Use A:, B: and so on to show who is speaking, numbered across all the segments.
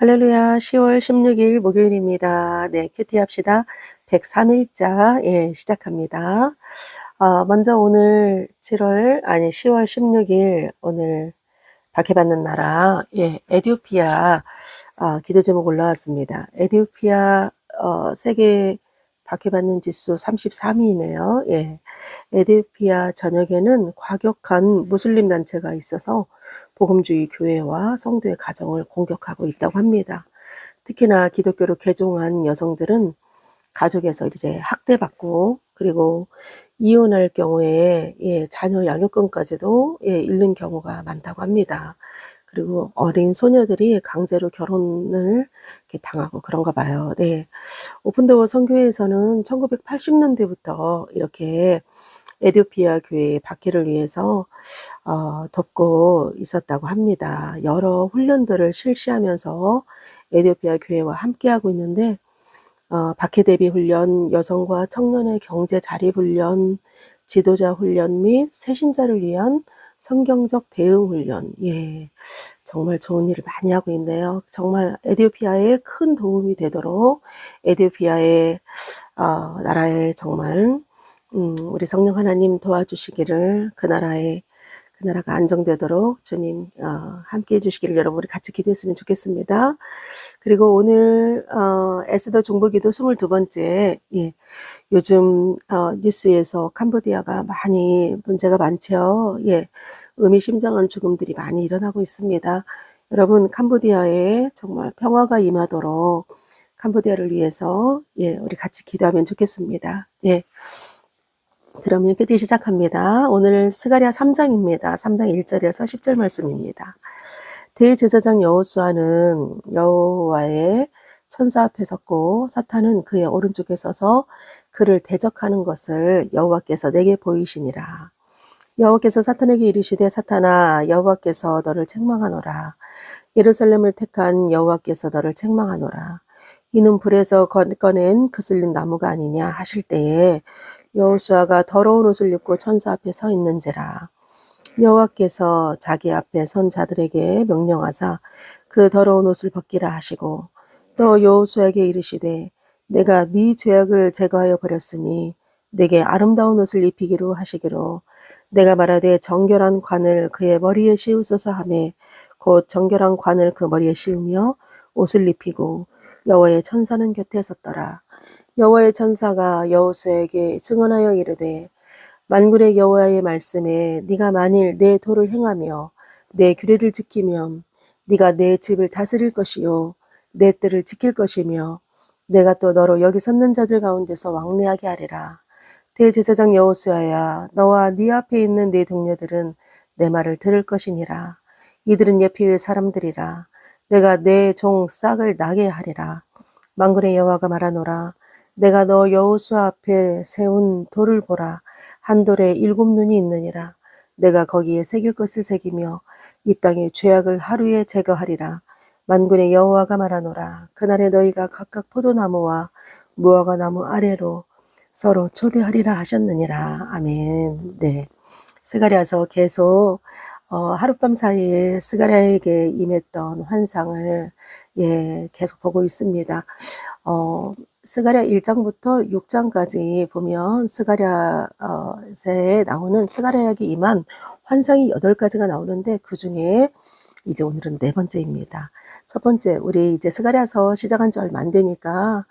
A: 할렐루야, 10월 16일 목요일입니다. 네, 큐티 합시다. 103일자, 예, 시작합니다. 어, 먼저 오늘 7월, 아니, 10월 16일, 오늘 박해받는 나라, 예, 에디오피아, 어, 기도 제목 올라왔습니다. 에디오피아, 어, 세계 박해받는 지수 33위네요. 예. 에디오피아 전역에는 과격한 무슬림 단체가 있어서 복음주의 교회와 성도의 가정을 공격하고 있다고 합니다. 특히나 기독교로 개종한 여성들은 가족에서 이제 학대받고 그리고 이혼할 경우에 예, 자녀 양육권까지도 예, 잃는 경우가 많다고 합니다. 그리고 어린 소녀들이 강제로 결혼을 당하고 그런가 봐요. 네. 오픈도어 선교회에서는 1980년대부터 이렇게 에디오피아 교회의 박해를 위해서 어, 돕고 있었다고 합니다. 여러 훈련들을 실시하면서 에디오피아 교회와 함께하고 있는데 어, 박해 대비 훈련, 여성과 청년의 경제 자립 훈련, 지도자 훈련 및 새신자를 위한 성경적 대응 훈련. 예. 정말 좋은 일을 많이 하고 있네요. 정말 에디오피아에 큰 도움이 되도록 에디오피아의 어, 나라에 정말 음, 우리 성령 하나님 도와주시기를 그 나라에 그 나라가 안정되도록 주님 어, 함께 해주시기를 여러분 우리 같이 기도했으면 좋겠습니다. 그리고 오늘 어, 에스더 중보기도 22번째 예, 요즘 어, 뉴스에서 캄보디아가 많이 문제가 많죠. 예, 의미심장한 죽음들이 많이 일어나고 있습니다. 여러분 캄보디아에 정말 평화가 임하도록 캄보디아를 위해서 예, 우리 같이 기도하면 좋겠습니다. 예. 그러면 큐티 시작합니다. 오늘 스가랴 3장입니다. 3장 1절에서 10절 말씀입니다. 대제사장 여호수아는 여호와의 천사 앞에 섰고 사탄은 그의 오른쪽에 서서 그를 대적하는 것을 여호와께서 내게 보이시니라. 여호와께서 사탄에게 이르시되 사탄아 여호와께서 너를 책망하노라. 예루살렘을 택한 여호와께서 너를 책망하노라. 이는 불에서 꺼낸 그슬린 나무가 아니냐 하실 때에 여호수아가 더러운 옷을 입고 천사 앞에 서 있는지라 여호와께서 자기 앞에 선 자들에게 명령하사 그 더러운 옷을 벗기라 하시고 또 여호수아에게 이르시되 내가 네 죄악을 제거하여 버렸으니 내게 아름다운 옷을 입히기로 하시기로 내가 말하되 정결한 관을 그의 머리에 씌우소서 하매 곧 정결한 관을 그 머리에 씌우며 옷을 입히고 여호와의 천사는 곁에 섰더라. 여호와의 천사가 여호수에게 증언하여 이르되 만군의 여호와의 말씀에 네가 만일 내 도를 행하며 내 규례를 지키면 네가 내 집을 다스릴 것이요 내 뜰을 지킬 것이며 내가 또 너로 여기 섰는 자들 가운데서 왕래하게 하리라. 대제사장 여호수아야 너와 네 앞에 있는 네 동료들은 내 말을 들을 것이니라. 이들은 예피의 사람들이라. 내가 내 종 싹을 나게 하리라. 만군의 여호와가 말하노라 내가 너 여호수 앞에 세운 돌을 보라. 한 돌에 일곱 눈이 있느니라. 내가 거기에 새길 것을 새기며 이 땅의 죄악을 하루에 제거하리라. 만군의 여호와가 말하노라. 그날에 너희가 각각 포도나무와 무화과 나무 아래로 서로 초대하리라 하셨느니라. 아멘. 네. 스가랴서 계속 어, 하룻밤 사이에 스가랴에게 임했던 환상을 예, 계속 보고 있습니다. 어, 스가랴 1장부터 6장까지 보면 스가랴서에 나오는 스가랴에게 임한 환상이 8가지가 나오는데 그 중에 이제 오늘은 네 번째입니다. 첫 번째, 우리 이제 스가랴서 시작한 지 얼마 안 되니까,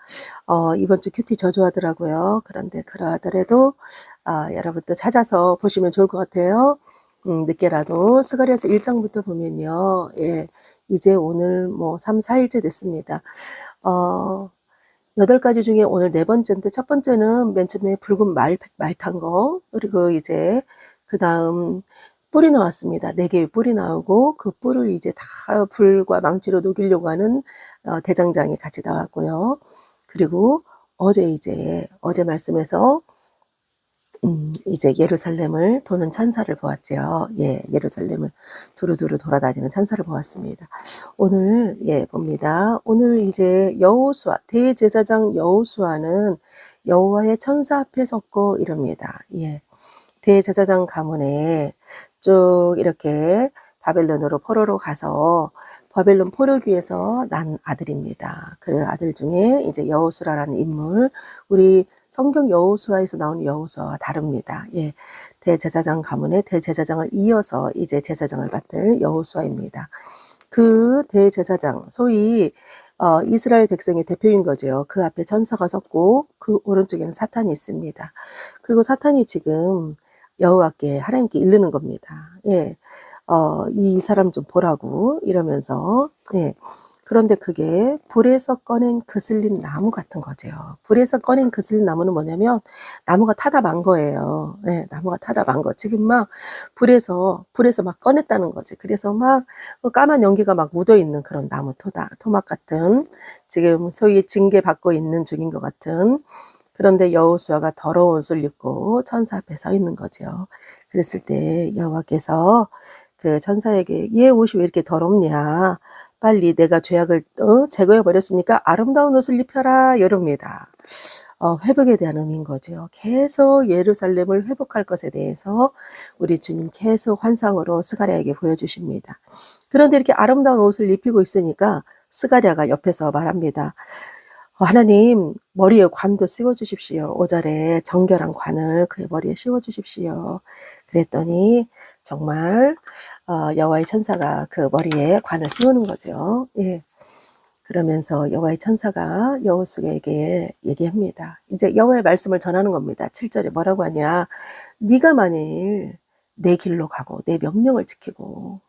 A: 어, 이번 주 큐티 저조하더라고요. 그런데 그러하더라도, 아, 여러분도 찾아서 보시면 좋을 것 같아요. 음, 늦게라도. 스가랴서 1장부터 보면요. 예, 이제 오늘 뭐 3, 4일째 됐습니다. 어, 여덟 가지 중에 오늘 네 번째인데 첫 번째는 맨 처음에 붉은 말, 말 탄 거, 그리고 이제 그 다음 뿔이 나왔습니다. 네 개의 뿔이 나오고 그 뿔을 이제 다 불과 망치로 녹이려고 하는 어, 대장장이 같이 나왔고요. 그리고 어제 이제 어제 말씀에서 음, 이제 예루살렘을 도는 천사를 보았죠. 예, 예루살렘을 두루두루 돌아다니는 천사를 보았습니다. 오늘 예 봅니다. 오늘 이제 여호수아 대제사장 여호수아는 여호와의 천사 앞에 섰고 이럽니다. 예, 대제사장 가문에 쭉 이렇게 바벨론으로 포로로 가서 바벨론 포로기에서 난 아들입니다. 그 아들 중에 이제 여호수라라는 인물, 우리 성경 여호수아에서 나오는 여호수아와 다릅니다. 예, 대제사장 가문의 대제사장을 이어서 이제 제사장을 맡을 여호수아입니다. 그 대제사장, 소위 어, 이스라엘 백성의 대표인 거죠. 그 앞에 천사가 섰고 그 오른쪽에는 사탄이 있습니다. 그리고 사탄이 지금 여호와께 하나님께 이르는 겁니다. 예, 어, 이 사람 좀 보라고 이러면서 예. 그런데 그게 불에서 꺼낸 그슬린 나무 같은 거죠. 불에서 꺼낸 그슬린 나무는 뭐냐면 나무가 타다 만 거예요. 네, 나무가 타다 만 거. 지금 막 불에서 불에서 막 꺼냈다는 거지. 그래서 막 까만 연기가 막 묻어 있는 그런 나무 토다 토막 같은 지금 소위 징계 받고 있는 중인 것 같은. 그런데 여호수아가 더러운 옷을 입고 천사 앞에 서 있는 거죠. 그랬을 때 여호와께서 그 천사에게 얘 옷이 왜 이렇게 더럽냐? 빨리 내가 죄악을 어, 제거해 버렸으니까 아름다운 옷을 입혀라 이럽니다. 어, 회복에 대한 의미인 거죠. 계속 예루살렘을 회복할 것에 대해서 우리 주님 계속 환상으로 스가랴에게 보여주십니다. 그런데 이렇게 아름다운 옷을 입히고 있으니까 스가랴가 옆에서 말합니다. 어, 하나님 머리에 관도 씌워 주십시오. 5절에 정결한 관을 그의 머리에 씌워 주십시오. 그랬더니 정말 어, 여호와의 천사가 그 머리에 관을 씌우는 거죠. 예. 그러면서 여호와의 천사가 여호수에게 얘기합니다. 이제 여호와의 말씀을 전하는 겁니다. 7절에 뭐라고 하냐? 네가 만일 내 길로 가고 내 명령을 지키고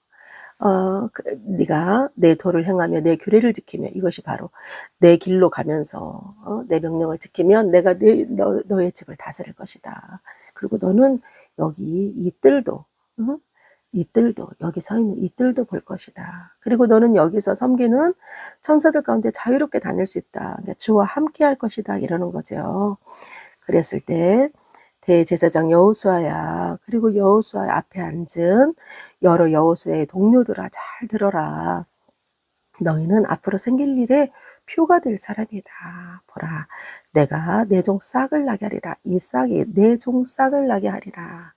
A: 어, 그, 네가 내 도를 행하며 내 규례를 지키며 이것이 바로 내 길로 가면서 어, 내 명령을 지키면 내가 내, 너, 너의 집을 다스릴 것이다. 그리고 너는 여기 이 뜰도 응? 이 뜰도 여기 서 있는 이 뜰도 볼 것이다. 그리고 너는 여기서 섬기는 천사들 가운데 자유롭게 다닐 수 있다. 그러니까 주와 함께 할 것이다. 이러는 거죠. 그랬을 때 대제사장 여호수아야 그리고 여호수아 앞에 앉은 여러 여호수아의 동료들아 잘 들어라. 너희는 앞으로 생길 일에 표가 될 사람이다. 보라, 내가 내 종 싹을 나게 하리라. 이 싹이 내 종 싹을 나게 하리라.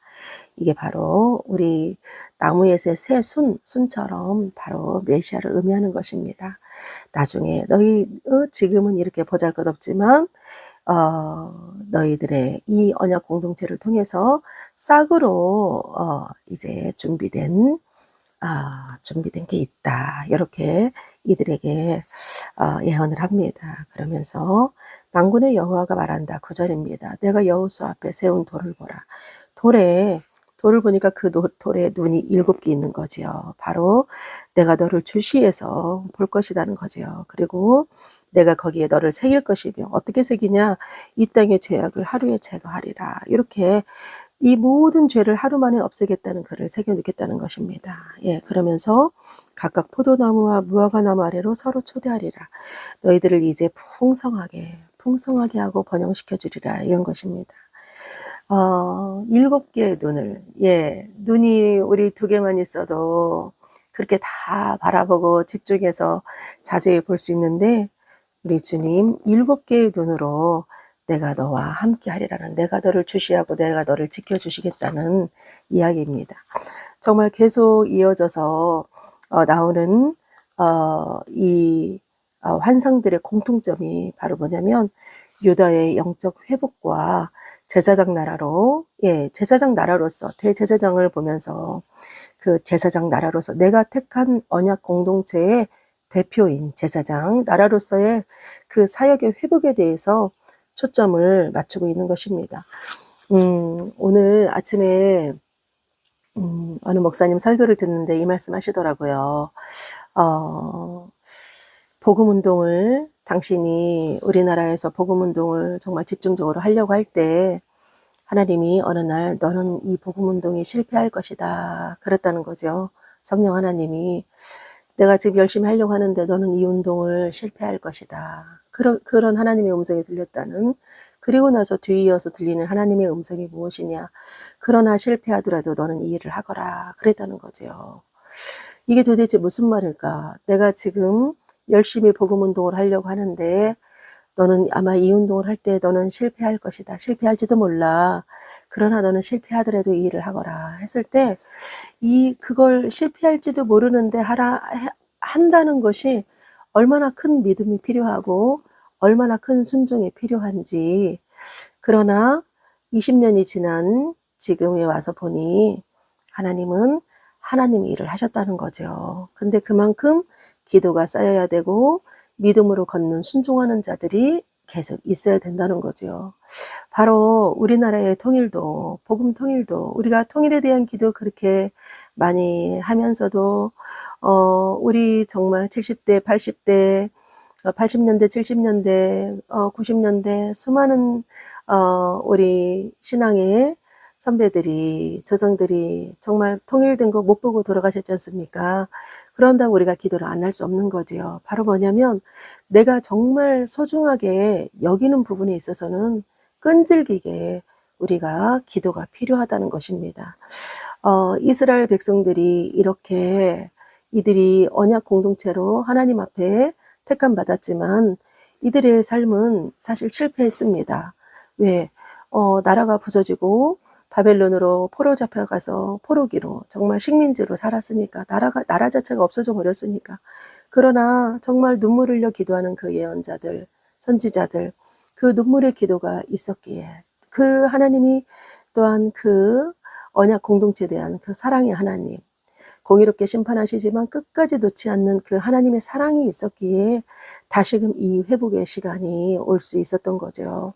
A: 이게 바로 우리 나무에서의 새 순, 순처럼 바로 메시아를 의미하는 것입니다. 나중에 너희 어, 지금은 이렇게 보잘것없지만 어, 너희들의 이 언약 공동체를 통해서 싹으로 어, 이제 준비된 아, 준비된 게 있다. 이렇게 이들에게 어, 예언을 합니다. 그러면서 망군의 여호와가 말한다. 구절입니다. 내가 여호수 앞에 세운 돌을 보라. 돌에 돌을 보니까 그 돌에 눈이 일곱 개 있는 거지요. 바로 내가 너를 주시해서 볼 것이라는 거지요. 그리고 내가 거기에 너를 새길 것이며 어떻게 새기냐 이 땅의 죄악을 하루에 제거하리라 이렇게 이 모든 죄를 하루 만에 없애겠다는 글을 새겨놓겠다는 것입니다. 예, 그러면서 각각 포도나무와 무화과나무 아래로 서로 초대하리라. 너희들을 이제 풍성하게, 풍성하게 하고 번영시켜 주리라. 이런 것입니다. 어, 일곱 개의 눈을, 예, 눈이 우리 두 개만 있어도 그렇게 다 바라보고 집중해서 자세히 볼 수 있는데, 우리 주님 일곱 개의 눈으로 내가 너와 함께 하리라는 내가 너를 주시하고 내가 너를 지켜주시겠다는 이야기입니다. 정말 계속 이어져서 어, 나오는 어, 이 어, 환상들의 공통점이 바로 뭐냐면 유다의 영적 회복과 제사장 나라로 예 제사장 나라로서 대제사장을 보면서 그 제사장 나라로서 내가 택한 언약 공동체의 대표인 제사장 나라로서의 그 사역의 회복에 대해서 초점을 맞추고 있는 것입니다. 음, 오늘 아침에 음, 어느 목사님 설교를 듣는데 이 말씀 하시더라고요. 어, 복음 운동을 당신이 우리나라에서 복음 운동을 정말 집중적으로 하려고 할 때 하나님이 어느 날 너는 이 복음 운동이 실패할 것이다. 그랬다는 거죠. 성령 하나님이 내가 지금 열심히 하려고 하는데 너는 이 운동을 실패할 것이다. 그런, 그런 하나님의 음성이 들렸다는 그리고 나서 뒤이어서 들리는 하나님의 음성이 무엇이냐. 그러나 실패하더라도 너는 이 일을 하거라. 그랬다는 거죠. 이게 도대체 무슨 말일까? 내가 지금 열심히 복음 운동을 하려고 하는데 너는 아마 이 운동을 할 때 너는 실패할 것이다. 실패할지도 몰라. 그러나 너는 실패하더라도 이 일을 하거라. 했을 때, 이, 그걸 실패할지도 모르는데 하라, 한다는 것이 얼마나 큰 믿음이 필요하고 얼마나 큰 순종이 필요한지 그러나 20년이 지난 지금에 와서 보니 하나님은 하나님이 일을 하셨다는 거죠. 근데 그만큼 기도가 쌓여야 되고 믿음으로 걷는 순종하는 자들이 계속 있어야 된다는 거죠. 바로 우리나라의 통일도, 복음 통일도, 우리가 통일에 대한 기도 그렇게 많이 하면서도, 어, 우리 정말 70대, 80대, 80년대, 70년대, 어, 90년대 수많은, 어, 우리 신앙의 선배들이, 조상들이 정말 통일된 거 못 보고 돌아가셨지 않습니까? 그런다고 우리가 기도를 안 할 수 없는 거지요. 바로 뭐냐면 내가 정말 소중하게 여기는 부분에 있어서는 끈질기게 우리가 기도가 필요하다는 것입니다. 어, 이스라엘 백성들이 이렇게 이들이 언약 공동체로 하나님 앞에 택함 받았지만 이들의 삶은 사실 실패했습니다. 왜? 어, 나라가 부서지고 바벨론으로 포로 잡혀가서 포로기로 정말 식민지로 살았으니까 나라가 나라 자체가 없어져 버렸으니까 그러나 정말 눈물 흘려 기도하는 그 예언자들 선지자들 그 눈물의 기도가 있었기에 그 하나님이 또한 그 언약 공동체에 대한 그 사랑의 하나님 공의롭게 심판하시지만 끝까지 놓지 않는 그 하나님의 사랑이 있었기에 다시금 이 회복의 시간이 올 수 있었던 거죠.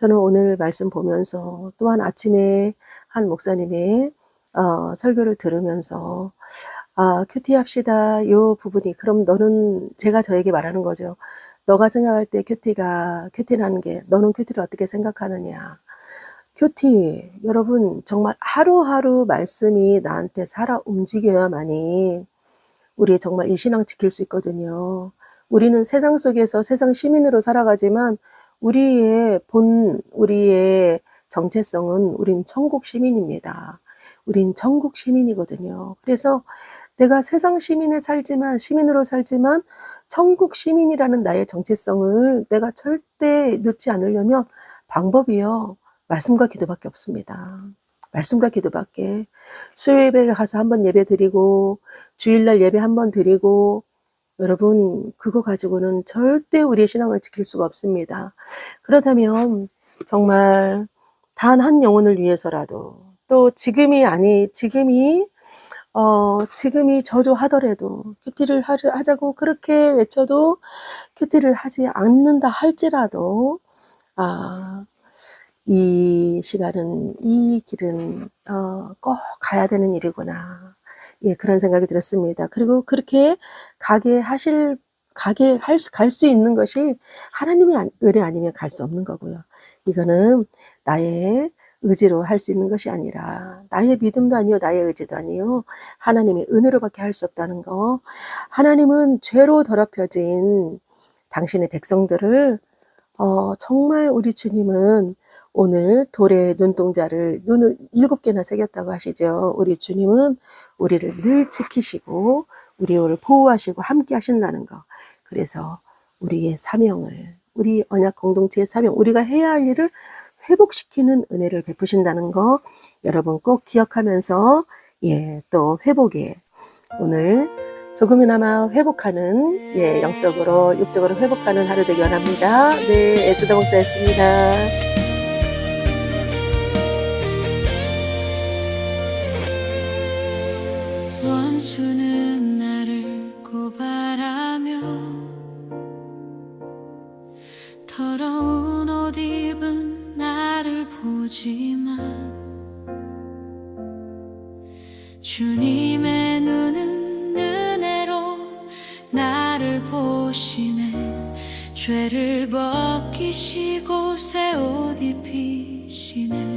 A: 저는 오늘 말씀 보면서 또한 아침에 한 목사님의 어, 설교를 들으면서 아, 큐티 합시다. 요 부분이 그럼 너는 제가 저에게 말하는 거죠. 너가 생각할 때 큐티가 큐티라는 게 너는 큐티를 어떻게 생각하느냐. 큐티 여러분 정말 하루하루 말씀이 나한테 살아 움직여야만이 우리 정말 이 신앙 지킬 수 있거든요. 우리는 세상 속에서 세상 시민으로 살아가지만 우리의 본, 우리의 정체성은 우린 천국 시민입니다. 우린 천국 시민이거든요. 그래서 내가 세상 시민에 살지만, 시민으로 살지만, 천국 시민이라는 나의 정체성을 내가 절대 놓지 않으려면 방법이요. 말씀과 기도밖에 없습니다. 말씀과 기도밖에. 수요예배에 가서 한번 예배 드리고, 주일날 예배 한번 드리고, 여러분, 그거 가지고는 절대 우리의 신앙을 지킬 수가 없습니다. 그렇다면 정말 단 한 영혼을 위해서라도 또 지금이 아니, 지금이, 어, 지금이 저조하더라도 큐티를 하자고 그렇게 외쳐도 큐티를 하지 않는다 할지라도, 아, 이 시간은, 이 길은, 어, 꼭 가야 되는 일이구나. 예, 그런 생각이 들었습니다. 그리고 그렇게 가게 하실, 가게 할, 갈 수 있는 것이 하나님의 은혜 아니면 갈 수 없는 거고요. 이거는 나의 의지로 할 수 있는 것이 아니라 나의 믿음도 아니요 나의 의지도 아니요 하나님의 은혜로밖에 할 수 없다는 거 하나님은 죄로 더럽혀진 당신의 백성들을 어, 정말 우리 주님은 오늘 돌에 눈동자를 눈을 일곱 개나 새겼다고 하시죠. 우리 주님은 우리를 늘 지키시고 우리를 보호하시고 함께 하신다는 거. 그래서 우리의 사명을 우리 언약 공동체의 사명 우리가 해야 할 일을 회복시키는 은혜를 베푸신다는 거 여러분 꼭 기억하면서 예, 또 회복에 오늘 조금이나마 회복하는 예, 영적으로 육적으로 회복하는 하루 되기 원합니다. 네, 에스더 목사였습니다.
B: 원수는 나를 고발하며 더러운 옷 입은 나를 보지만 주님의 눈은 은혜로 나를 보시네. 죄를 벗기시고 새 옷 입히시네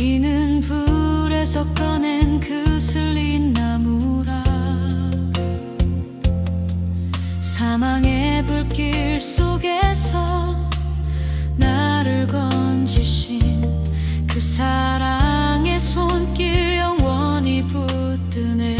B: 이는 불에서 꺼낸 그슬린 나무라. 사망의 불길 속에서 나를 건지신 그 사랑의 손길 영원히 붙드네.